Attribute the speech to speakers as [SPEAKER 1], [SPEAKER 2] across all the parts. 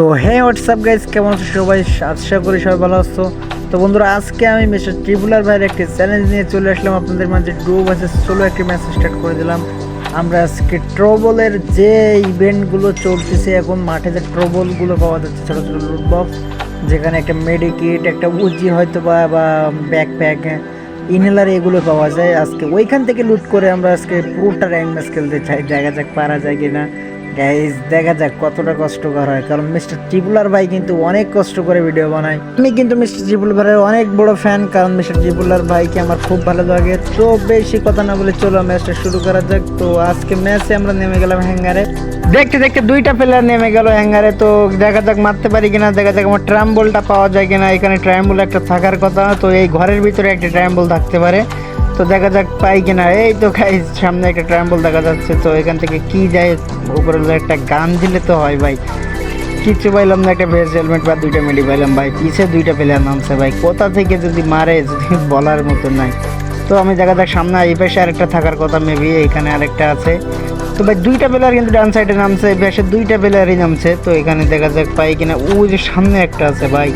[SPEAKER 1] তো হ্যাঁ WhatsApp guys কেমন আছো সবাই? আশা করি সবাই ভালো আছো। তো বন্ধুরা, আজকে আমি মিস্টার ট্রিপুলার ভাইয়ের একটি চ্যালেঞ্জ নিয়ে চলে আসলাম। আপনাদের মাঝে ডু ভার্সেস সোলো একটি ম্যাচ স্টার্ট করে দিলাম। আমরা আজকে ট্রবলের যে ইভেন্টগুলো চলতেছে, এখন মাঠে যে ট্রবলগুলো পাওয়া যাচ্ছে ছোটো ছোটো লুট বক্স যেখানে একটা মেডিকিট একটা উজি হয়তো বা বা ব্যাকপ্যাক ইনহেলার এগুলো পাওয়া যায়। আজকে ওইখান থেকে লুট করে আমরা আজকে পুরোটা র্যাঙ্ক ম্যাচ খেলতে চাই, দেখা যাক পারা যায় কিনা। গাইজ দেখা যাক কতটা কষ্টকর হয়। কারণ মিস্টার ত্রিপুলার ভাই কিন্তু অনেক কষ্ট করে ভিডিও বানায়। আমি কিন্তু মিস্টার ত্রিপুলার ভাইয়ের অনেক বড় ফ্যান কারণ মিস্টার ত্রিপুলার ভাইকে আমার খুব ভালো লাগে। তো বেশি কথা না বলে চলো ম্যাচটা শুরু করা যাক। তো আজকে ম্যাচে আমরা নেমে গেলাম হ্যাঙ্গারে দেখতে দেখতে দুইটা প্লেয়ার নেমে গেল হ্যাঙ্গারে তো দেখা যাক মারতে পারি কিনা, দেখা যাক আমার ট্রাম্বলটা পাওয়া যায় কিনা। এখানে ট্রাম্বল একটা থাকার কথা, তো এই ঘরের ভিতরে একটা ট্রাম্বল থাকতে পারে। তো দেখা যাক পাই কিনা। এই তো খাই সামনে একটা ট্রাম্বল দেখা যাচ্ছে, তো এখান থেকে কি যায়? উপরে একটা গান দিলে তো হয় ভাই। কিচ্ছু পাইলাম না, একটা ভেজ হেলমেট বা দুইটা মেডি পাইলাম ভাই। পিছে দুইটা প্লেয়ার নামছে ভাই। কোথা থেকে যদি মারে, যদি বলার মতো নাই। তো আমি দেখা যাক, সামনে এই পাশে আরেকটা থাকার কথা মেবি এখানে আরেকটা আছে। তো ভাই, দুইটা প্লেয়ার কিন্তু ডান সাইডে নামছে, এই পাশে দুইটা প্লেয়ারই নামছে। তো এখানে দেখা যাক পাই কিনা। ওই যে সামনে একটা আছে ভাই।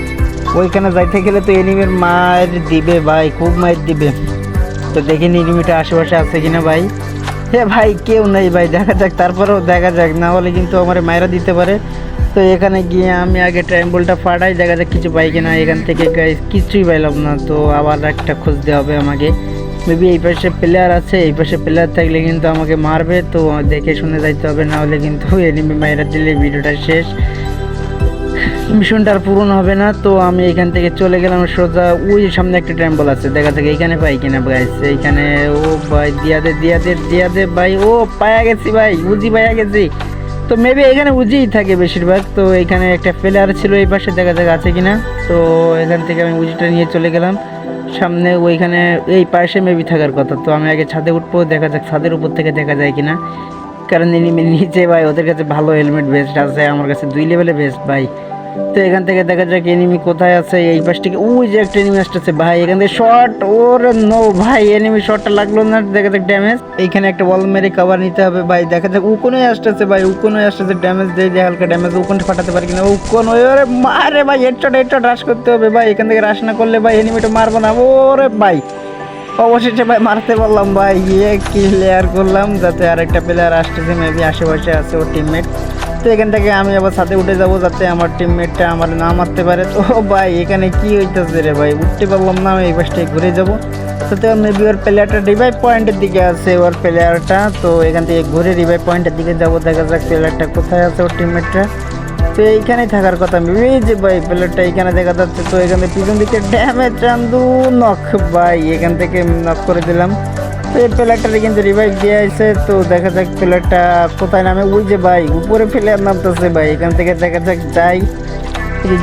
[SPEAKER 1] ওইখানে যাইতে গেলে তো এনিমের মায়ের দিবে ভাই, খুব মায়ের দিবে। তো দেখি নিরিমিটা আশেপাশে আছে কিনা ভাই। হে ভাই, কেউ নেই ভাই, দেখা যাক, তারপরেও দেখা যাক, না হলে কিন্তু আমার মায়েরা দিতে পারে। তো এখানে গিয়ে আমি আগে ট্রাইম্বলটা ফাটাই, দেখা যাক কিছু পাই কিনা এখান থেকে কিছুই পাইলাম না। তো আবার একটা খুঁজতে হবে আমাকে। মেবি এই পাশে প্লেয়ার আছে, এই পাশে প্লেয়ার থাকলে কিন্তু আমাকে মারবে, তো দেখে শুনে যাইতে হবে, না হলে কিন্তু এনিমি মায়েরা দিলে ভিডিওটা শেষ। মিশনটা আর পূরণ হবে না, তো আমি এখান থেকে চলে গেলাম সোজা ওই সামনে একটা টেম্পল আছে, দেখা যাক এখানে পাই কিনা গাইস এইখানে ও ভাই, দিয়া দে দিয়া দে দিয়া দে ভাই, ও পায়া গেছি ভাই, উজি পায়া গেছি। তো মেবি এখানে উজিই থাকে বেশিরভাগ, তো এখানে একটা প্লেয়ার ছিল এই পাশে, দেখা যাক আছে কিনা। তো এখান থেকে আমি উজিটা নিয়ে চলে গেলাম। সামনে ওইখানে, এই পাশে মেবি থাকার কথা, তো আমি আগে ছাদে উঠবো, দেখা যাক ছাদের উপর থেকে দেখা যায় কিনা। কারণ নিচে ভাই, ওদের কাছে ভালো হেলমেট বেস্ট আছে, আমার কাছে দুই লেভেলে বেস্ট ভাই। তো এখান থেকে দেখা যাক এনিমি কোথায় আছে, এই পাশ থেকে, ওই যে একটা এনিমি আসতেছে, ভাই, এখান থেকে শর্ট ওর নো ভাই এনিমি শর্টটা লাগল না, দেখা যাক ড্যামেজ এইখানে একটা বল মেরে কভার নিতে হবে, ভাই, দেখা যাক উকোনোই আসতেছে, ভাই, উকোনোই আসতেছে ড্যামেজ দিয়ে দিয়ে হালকা ড্যামেজ উকোনটা ফাটাতে পারি কিনা উকোন ওরে মারে ভাই হেডশট হেডশট রাশ করতে হবে, ভাই, এখান থেকে রাশ না করলে ভাই এনিমিটা মারবো না, ওরে ভাই, অবশেষে ভাই, মারতে পারলাম, ভাই ইয়ে ক্লিয়ার করলাম, যাতে আরেকটা প্লেয়ার আসতেছে মেবি আশেপাশে আছে ওর টিমমেট তো এখান থেকে আমি আবার সাথে উঠে যাব যাতে আমার টিমমেটটা আমার না মারতে পারে। তো ভাই, এখানে কি হইতেছে রে ভাই? উঠতে পারলাম না, আমি এই পাশটায় ঘুরে যাব। তো মেবি ওর প্লেয়ারটা রিভাইভ পয়েন্টের দিকে আছে, ওর প্লেয়ারটা তো এখান থেকে ঘুরে রিভাইভ পয়েন্টের দিকে যাব, দেখা যাক প্লেয়ারটা কোথায় আছে ওর টিমমেটটা তো এইখানেই থাকার কথা এই যে ভাই প্লেয়ারটা এখানে দেখা যাচ্ছে। তো এখানে পিছন দিকে ড্যামেজ চান্দু নখ ভাই, এখান থেকে নখ করে দিলাম। এই প্লেয়ারটারে কিন্তু রিভাইভ দিয়ে আছে তো দেখা যাক প্লেয়ারটা কোথায় নামে। ওই যে ভাই, উপরে প্লেয়ার নামতেছে ভাই। এখান থেকে দেখা যাক যাই।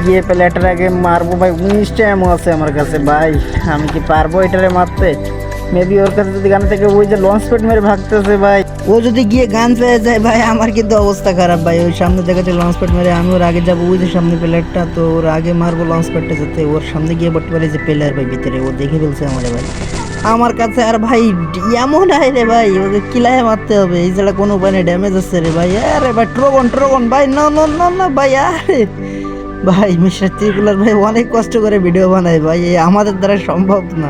[SPEAKER 1] গিয়ে প্লেয়ারটার আগে মারবো ভাই। উনিশটা এমন আছে আমার কাছে ভাই। আমি কি পারব এটারে মারতে? মেবি ওর কাছে যদি গান থেকে ওই যে লঞ্চ প্যাড মেরে ভাগতেছে ভাই। ও যদি গিয়ে গান পেয়ে যায় ভাই, আমার কিন্তু অবস্থা খারাপ ভাই। ওই সামনে দেখাচ্ছে লঞ্চ প্যাড মেরে আমি ওর আগে যাব। ওই যে সামনে প্লেয়ারটা তো ওর আগে মারবো লঞ্চ প্যাডটা যাতে ওর সামনে গিয়ে বলতে পারে। যে প্লেয়ার ভাই ভিতরে, ও দেখে ফেলছে আমার ভাই। আমার কাছে আর ভাই এমন আয় রে ভাই, ওকে কিলায় মারতে হবে, এই ছাড়া কোনো উপায় নেই ড্যামেজ আছে রে ভাই। আরে ভাই ট্রগন ট্রগন ভাই, না না না না, ভাই, আরে। ভাই, মিস্টার ত্রিপুলার ভাই, অনেক কষ্ট করে ভিডিও বানায় ভাই আমাদের দ্বারা সম্ভব না।